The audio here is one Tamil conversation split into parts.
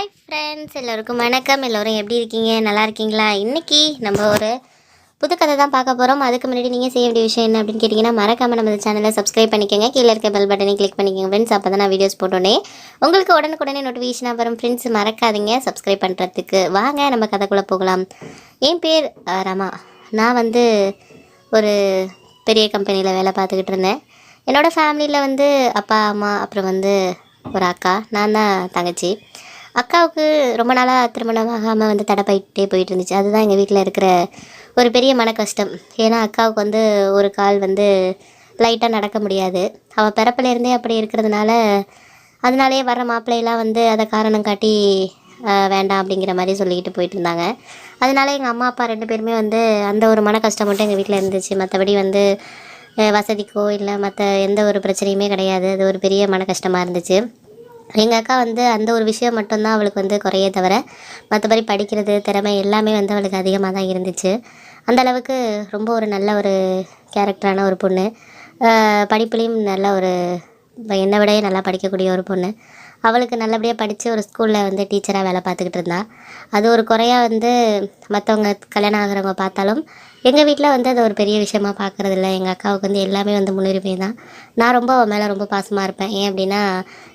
ஹாய் ஃப்ரெண்ட்ஸ் எல்லோருக்கும் வணக்கம். எல்லோரும் எப்படி இருக்கீங்க? நல்லா இருக்கீங்களா? இன்றைக்கி நம்ம ஒரு புது கதை தான் பார்க்க போகிறோம் அதுக்கு முன்னாடி நீங்கள் செய்ய வேண்டிய விஷயம் என்ன அப்படின்னு கேட்டிங்கன்னா மறக்காமல் நம்ம சேனலை சப்ஸ்கிரைப் பண்ணிக்கோங்க. கீழே இருக்க பெல் பட்டனை கிளிக் பண்ணிக்கோங்க ஃப்ரெண்ட்ஸ் அப்போ தான் நான் வீடியோஸ் போட்டோன்னே உங்களுக்கு உடனுக்குடனே நோட்டிஃபிகேஷனாக வரும். ஃப்ரெண்ட்ஸ் மறக்காதீங்க. சப்ஸ்கிரைப் பண்ணுறதுக்கு வாங்க நம்ம கதைக்குள்ளே போகலாம். என் பேர் ரமா. நான் வந்து ஒரு பெரிய கம்பெனியில் வேலை பார்த்துக்கிட்டு இருந்தேன். என்னோடய ஃபேமிலியில் வந்து அப்பா அம்மா அப்புறம் வந்து ஒரு அக்கா. நான் தான் தங்கச்சி. அக்காவுக்கு ரொம்ப நாளாக திருமணம் ஆகாமல் வந்து தடைப்பயிட்டே போயிட்டு இருந்துச்சு. அதுதான் எங்கள் வீட்டில் இருக்கிற ஒரு பெரிய மன கஷ்டம். ஏன்னா அக்காவுக்கு வந்து ஒரு கால் வந்து லைட்டாக நடக்க முடியாது. அவள் பிறப்பிலேருந்தே அப்படி இருக்கிறதுனால அதனாலேயே வர்ற மாப்பிள்ளையெல்லாம் வந்து அதை காரணம் காட்டி வேண்டாம் அப்படிங்கிற மாதிரி சொல்லிக்கிட்டு போயிட்டு இருந்தாங்க. அதனால எங்கள் அம்மா அப்பா ரெண்டு பேருமே வந்து அந்த ஒரு மன கஷ்டம் மட்டும் எங்கள் வீட்டில் இருந்துச்சு. மற்றபடி வந்து வசதிக்கோ இல்லை மற்ற எந்த ஒரு பிரச்சனையுமே கிடையாது. அது ஒரு பெரிய மன கஷ்டமாக இருந்துச்சு. எங்கள் அக்கா வந்து அந்த ஒரு விஷயம் மட்டும்தான் அவளுக்கு வந்து குறையே தவிர மற்றபடி படிக்கிறது திறமை எல்லாமே வந்து அவளுக்கு அதிகமாக தான் இருந்துச்சு. அந்த அளவுக்கு ரொம்ப ஒரு நல்ல ஒரு கேரக்டரான ஒரு பொண்ணு. படிப்புலேயும் நல்ல ஒரு என்னை விடையே நல்லா படிக்கக்கூடிய ஒரு பொண்ணு. அவளுக்கு நல்லபடியாக படித்து ஒரு ஸ்கூலில் வந்து டீச்சராக வேலை பார்த்துக்கிட்டு இருந்தா. அது ஒரு குறையாக வந்து மற்றவங்க கல்யாணம் ஆகிறவங்க பார்த்தாலும் எங்கள் வீட்டில் வந்து அது ஒரு பெரிய விஷயமா பார்க்குறது இல்லை எங்கள் அக்காவுக்கு வந்து எல்லாமே வந்து முன்னுரிமை தான். நான் ரொம்ப அவள் மேலே ரொம்ப பாசமாக இருப்பேன். ஏன் அப்படின்னா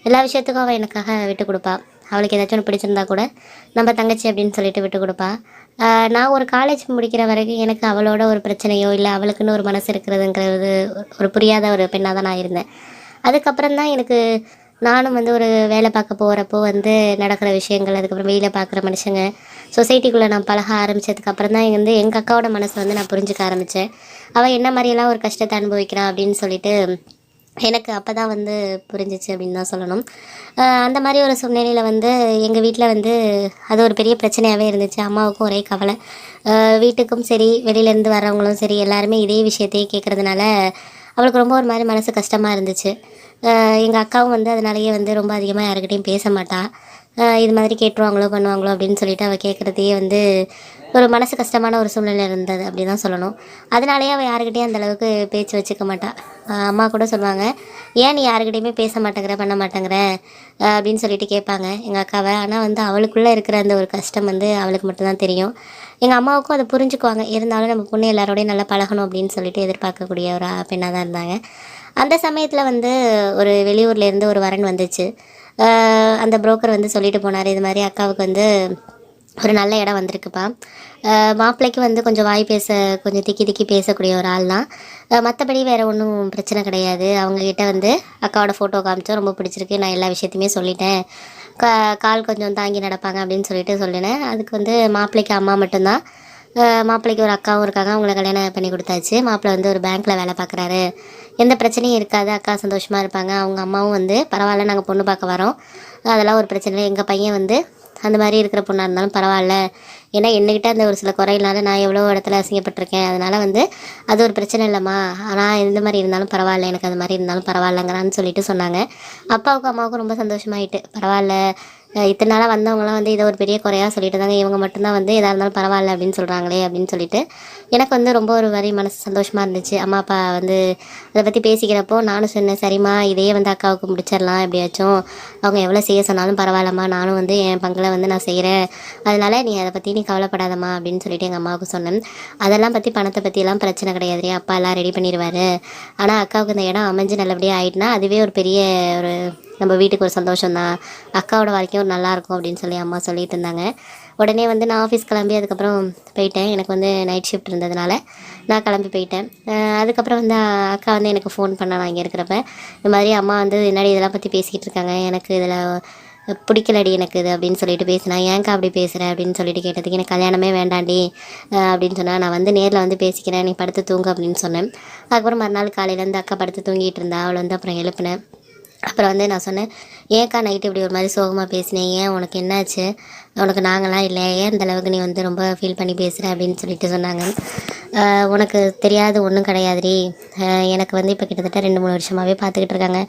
எல்லா விஷயத்துக்கும் அவள் எனக்காக விட்டு கொடுப்பா. அவளுக்கு ஏதாச்சும் ஒன்று பிடிச்சிருந்தா கூட நம்ம தங்கச்சி அப்படின்னு சொல்லிட்டு விட்டு கொடுப்பா. நான் ஒரு காலேஜ் முடிக்கிற வரைக்கும் எனக்கு அவளோட ஒரு பிரச்சனையோ இல்லை அவளுக்குன்னு ஒரு மனசு இருக்கிறதுங்கிறது ஒரு புரியாத ஒரு பெண்ணாக தான் நான் இருந்தேன். அதுக்கப்புறம் தான் எனக்கு நானும் வந்து ஒரு வேலை பார்க்க போகிறப்போ வந்து நடக்கிற விஷயங்கள் அதுக்கப்புறம் வெளியில் பார்க்குற மனுஷங்க சொசைட்டிக்குள்ளே நான் பழக ஆரம்பித்ததுக்கப்புறம் தான் வந்து எங்கள் அக்காவோட மனசை வந்து நான் புரிஞ்சுக்க ஆரம்பித்தேன் அவள் என்ன மாதிரியெல்லாம் ஒரு கஷ்டத்தை அனுபவிக்கிறான் அப்படின்னு சொல்லிட்டு எனக்கு அப்போ தான் வந்து புரிஞ்சிச்சு அப்படின்னு தான் சொல்லணும். அந்த மாதிரி ஒரு சூழ்நிலையில் வந்து எங்கள் வீட்டில் வந்து அது ஒரு பெரிய பிரச்சனையாகவே இருந்துச்சு. அம்மாவுக்கும் ஒரே கவலை. வீட்டுக்கும் சரி வெளியிலேருந்து வர்றவங்களும் சரி எல்லாருமே இதே விஷயத்தையே கேட்குறதுனால அவளுக்கு ரொம்ப ஒரு மாதிரி மனசு கஷ்டமாக இருந்துச்சு. எங்கள் அக்காவும் வந்து அதனாலேயே வந்து ரொம்ப அதிகமாக யாருக்கிட்டையும் பேச மாட்டாள் இது மாதிரி கேட்டுருவாங்களோ பண்ணுவாங்களோ அப்படின்னு சொல்லிட்டு அவள் கேட்குறதையே வந்து ஒரு மனசு கஷ்டமான ஒரு சூழ்நிலை இருந்தது அப்படி தான் சொல்லணும். அதனாலேயே அவள் யாருக்கிட்டையும் அந்த அளவுக்கு பேச்சு வச்சுக்க மாட்டாள் அம்மா கூட சொல்லுவாங்க ஏன் நீ யாருக்கிட்டையுமே பேச மாட்டேங்கிற பண்ண மாட்டேங்கிற? அப்படின்னு சொல்லிட்டு கேட்பாங்க எங்கள் அக்காவை. ஆனால் வந்து அவளுக்குள்ளே இருக்கிற அந்த ஒரு கஷ்டம் வந்து அவளுக்கு மட்டும்தான் தெரியும். எங்கள் அம்மாவுக்கும் அதை புரிஞ்சுக்குவாங்க. இருந்தாலும் நம்ம பொண்ணு எல்லாரோடையும் நல்லா பழகணும் அப்படின்னு சொல்லிட்டு எதிர்பார்க்கக்கூடிய ஒரு பெண்ணாக தான் இருந்தாங்க. அந்த சமயத்தில் வந்து ஒரு வெளியூர்லேருந்து ஒரு வரன் வந்துச்சு. அந்த புரோக்கர் வந்து சொல்லிட்டு போனார் இது மாதிரி அக்காவுக்கு வந்து ஒரு நல்ல இடம் வந்திருக்குப்பா. மாப்பிள்ளைக்கு வந்து கொஞ்சம் வாய் பேச கொஞ்சம் திக்கி திக்கி பேசக்கூடிய ஒரு ஆள் தான். மற்றபடி வேறு ஒன்றும் பிரச்சனை கிடையாது. அவங்கக்கிட்ட வந்து அக்காவோட ஃபோட்டோ காமிச்சோம். ரொம்ப பிடிச்சிருக்கு. நான் எல்லா விஷயத்தையுமே சொல்லிட்டேன். கா கால் கொஞ்சம் தாங்கி நடப்பாங்க அப்படின்னு சொல்லிட்டு சொல்லினேன். அதுக்கு வந்து மாப்பிள்ளைக்கு அம்மா மட்டும்தான். மாப்பிள்ளைக்கு ஒரு அக்காவும் இருக்காங்க. அவங்கள கல்யாணம் பண்ணி கொடுத்தாச்சு. மாப்பிள்ளை வந்து ஒரு பேங்க்கில் வேலை பார்க்குறாரு. எந்த பிரச்சனையும் இருக்காது. அக்கா சந்தோஷமாக இருப்பாங்க. அவங்க அம்மாவும் வந்து பரவாயில்ல நாங்கள் பொண்ணு பார்க்க வரோம். அதெல்லாம் ஒரு பிரச்சனை இல்லை. எங்கள் பையன் வந்து அந்த மாதிரி இருக்கிற பொண்ணாக இருந்தாலும் பரவாயில்ல. ஏன்னா என்கிட்ட அந்த ஒரு சில குறையினால நான் எவ்வளோ இடத்துல அசிங்கப்பட்டிருக்கேன். அதனால் வந்து அது ஒரு பிரச்சனை இல்லைம்மா. ஆனால் எந்த மாதிரி இருந்தாலும் பரவாயில்ல. எனக்கு அது மாதிரி இருந்தாலும் பரவாயில்லங்கிறான்னு சொல்லிட்டு சொன்னாங்க. அப்பாவுக்கும் அம்மாவுக்கும் ரொம்ப சந்தோஷமாயிட்டு பரவாயில்ல. இத்தனை நாளாக வந்தவங்களாம் வந்து இதை ஒரு பெரிய குறையாக சொல்லிட்டு இருந்தாங்க இவங்க மட்டும்தான் வந்து எதாக இருந்தாலும் பரவாயில்ல அப்படின்னு சொல்கிறாங்களே அப்படின்னு சொல்லிட்டு எனக்கு வந்து ரொம்ப ஒரு வரி மனசு சந்தோஷமாக இருந்துச்சு. அம்மா அப்பா வந்து அதை பற்றி பேசிக்கிறப்போ நானும் சொன்னேன் சரிம்மா இதையே வந்து அக்காவுக்கு முடிச்சிடலாம் எப்படியாச்சும். அவங்க எவ்வளோ செய்ய சொன்னாலும் பரவாயில்லம்மா. நானும் வந்து என் பங்கில் வந்து நான் செய்கிறேன் அதனால் நீ அதை பற்றி நீ கவலைப்படாதம்மா. அப்படின்னு சொல்லிட்டு எங்கள் அம்மாவுக்கு சொன்னேன். அதெல்லாம் பற்றி பணத்தை பற்றியெல்லாம் பிரச்சனை கிடையாது அப்பா எல்லாம் ரெடி பண்ணிடுவார் ஆனால் அக்காவுக்கு இந்த இடம் அமைஞ்சு நல்லபடியாக ஆகிட்டுனா அதுவே ஒரு பெரிய ஒரு நம்ம வீட்டுக்கு ஒரு சந்தோஷம் தான் அக்காவோட வாழ்க்கையும் நல்லாயிருக்கும் அப்படின்னு சொல்லி அம்மா சொல்லிட்டு இருந்தாங்க உடனே வந்து நான் ஆஃபீஸ் கிளம்பி அதுக்கப்புறம் போயிட்டேன். எனக்கு வந்து நைட் ஷிஃப்ட் இருந்ததுனால நான் கிளம்பி போயிட்டேன். அதுக்கப்புறம் வந்து அக்கா வந்து எனக்கு ஃபோன் பண்ண நான் இங்கே இருக்கிறப்ப இந்த மாதிரி அம்மா வந்து என்னடி இதெல்லாம் பற்றி பேசிக்கிட்டு இருக்காங்க எனக்கு இதில் பிடிக்கலடி எனக்கு இது அப்படின்னு சொல்லிட்டு பேசினா ஏங்க்கா அப்படி பேசுகிறேன் அப்படின்னு சொல்லிட்டு கேட்டதுக்கு எனக்கு கல்யாணமே வேண்டாண்டி அப்படின்னு சொன்னால் நான் வந்து நேரில் வந்து பேசிக்கிறேன் நீ படுத்து தூங்கு அப்படின்னு சொன்னேன். அதுக்கப்புறம் மறுநாள் காலையிலேருந்து அக்கா படுத்து தூங்கிட்டு இருந்தா அவளை வந்து அப்புறம் எழுப்பினேன். அப்புறம் வந்து நான் சொன்னேன் ஏன்க்கா நைட்டு இப்படி ஒரு மாதிரி சோகமாக பேசினேன் ஏன் உனக்கு என்னாச்சு? உனக்கு நாங்களாம் இல்லை. ஏன் அந்த அளவுக்கு நீ வந்து ரொம்ப ஃபீல் பண்ணி பேசுகிற அப்படின்னு சொல்லிட்டு சொன்னாங்க. உனக்கு தெரியாது ஒன்றும் கிடையாதுரி எனக்கு வந்து இப்போ கிட்டத்தட்ட ரெண்டு மூணு வருஷமாகவே பார்த்துக்கிட்டு இருக்காங்க.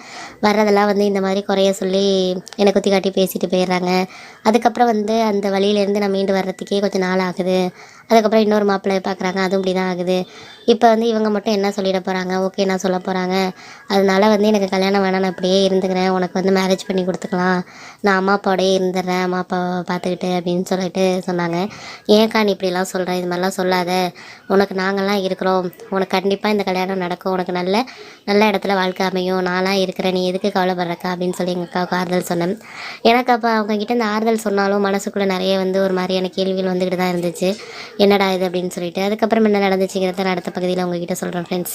வர்றதெல்லாம் வந்து இந்த மாதிரி குறைய சொல்லி என்னை குத்தி காட்டி பேசிட்டு போயிடுறாங்க. அதுக்கப்புறம் வந்து அந்த வழியிலேருந்து நான் மீண்டு வர்றதுக்கே கொஞ்சம் நாள் ஆகுது. அதுக்கப்புறம் இன்னொரு மாப்பிள்ளை பார்க்குறாங்க அதுவும் இப்படி தான் ஆகுது. இப்போ வந்து இவங்க மட்டும் என்ன சொல்லிட போகிறாங்க ஓகே நான் சொல்ல போகிறாங்க அதனால வந்து எனக்கு கல்யாணம் வேணாம் நான் இப்படியே இருந்துக்கிறேன். உனக்கு வந்து மேரேஜ் பண்ணி கொடுத்துக்கலாம். நான் அம்மா அப்பாவோடயே இருந்துடுறேன் அம்மா அப்பாவை பார்த்துக்கிட்டு அப்படின்னு சொல்லிட்டு சொன்னாங்க. ஏன்க்கா நீ இப்படிலாம் சொல்கிறேன் இது மாதிரிலாம் சொல்லாத. உனக்கு நாங்கள்லாம் இருக்கிறோம். உனக்கு கண்டிப்பாக இந்த கல்யாணம் நடக்கும். உனக்கு நல்ல நல்ல இடத்துல வாழ்க்கை அமையும். நான்லாம் இருக்கிறேன். நீ எதுக்கு கவலைப்படுறக்கா? அப்படின்னு சொல்லி எங்கள் அக்காவுக்கு ஆறுதல் சொன்னேன். எனக்கு அப்போ அவங்கக்கிட்ட இந்த ஆறுதல் சொன்னாலும் மனசுக்குள்ளே நிறைய வந்து ஒரு மாதிரியான கேள்விகள் வந்துக்கிட்டு தான் இருந்துச்சு. என்னடா இது அப்படின்னு சொல்லிட்டு அதுக்கப்புறம் என்ன நடந்துச்சுங்கிறத அடுத்த பகுதியில் உங்ககிட்ட சொல்கிறேன் ஃப்ரெண்ட்ஸ்